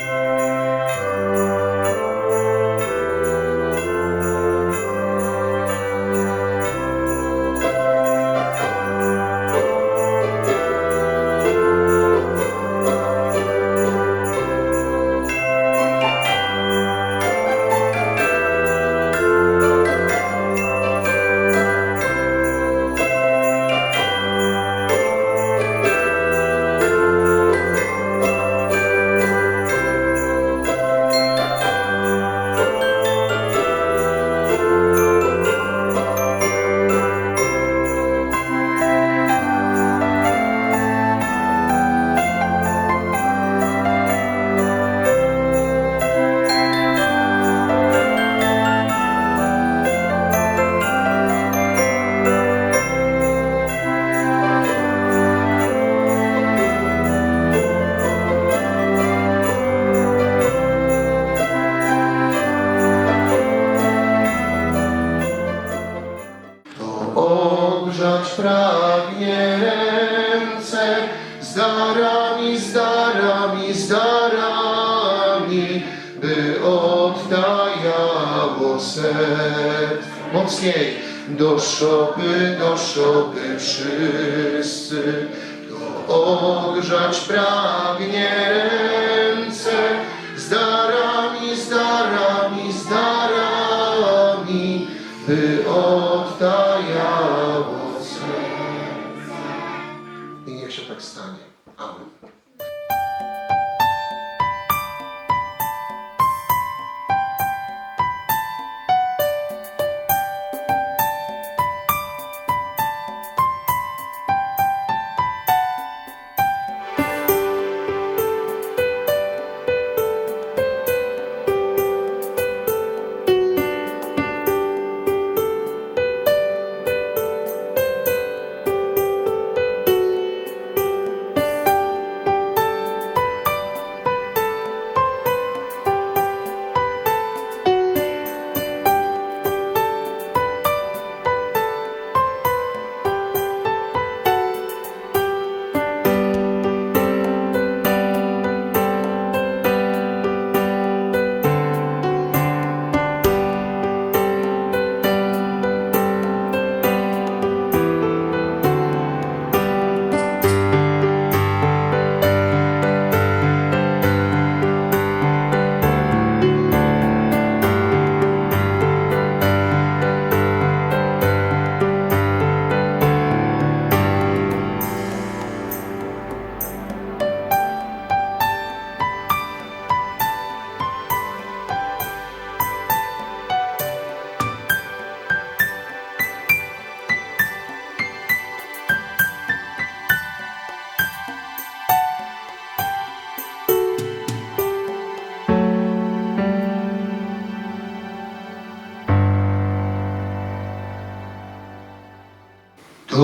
Música z darami, z darami, z darami, by oddajało serc. Mocniej, do szopy, do szopy wszyscy, to ogrzać pragnie ręce z darami, z darami, z darami, by oddajało serce. Niech się tak stanie. Amen.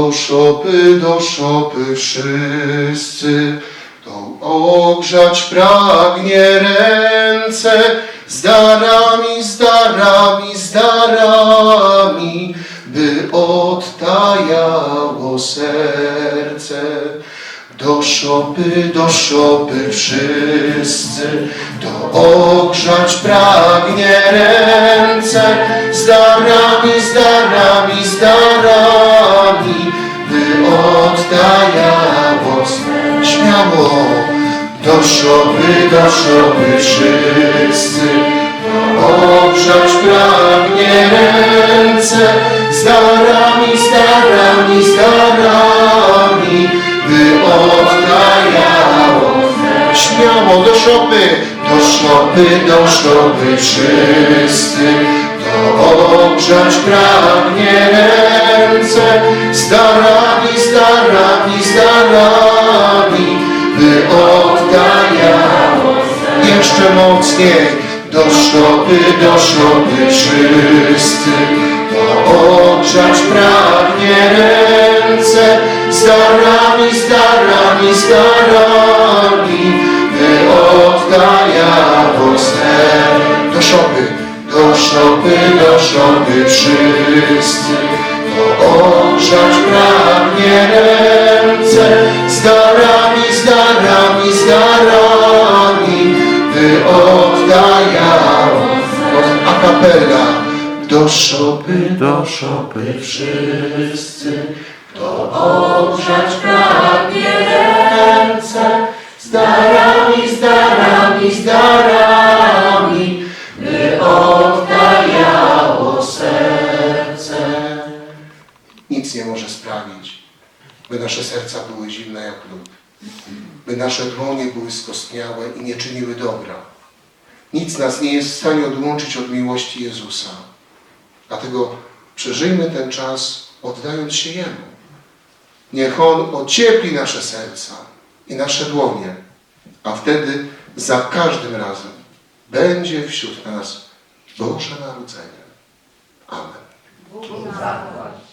Do szopy, do szopy wszyscy, to ogrzać pragnie ręce z darami, z darami, z darami, by odtajało serce. Do szopy, do szopy wszyscy, to ogrzać pragnie ręce z darami, z darami, z darami, by oddajało serce. Śmiało, do szopy, do szopy wszyscy, to ogrzać pragnie ręce z darami, z darami, z darami, by oddajało Śmiało do szopy, do szopy, do szopy wszyscy, ogrzać pragnie ręce darami, z darami, by oddajało jeszcze mocniej do szopy, do szopy wszyscy, to ogrzać pragnie ręce darami, z darami, by oddajało serce. Do szopy, do szopy, do szopy wszyscy, to ogrzać pragnie ręce z darami, z darami, z darami, by oddajało a kapela. Do szopy, do szopy wszyscy, to ogrzać pragnie ręce z darami, z darami, by nasze serca były zimne jak lód, by nasze dłonie były skostniałe i nie czyniły dobra. Nic nas nie jest w stanie odłączyć od miłości Jezusa. Dlatego przeżyjmy ten czas, oddając się Jemu. Niech On ociepli nasze serca i nasze dłonie, a wtedy za każdym razem będzie wśród nas Boże Narodzenie. Amen. Zapłać.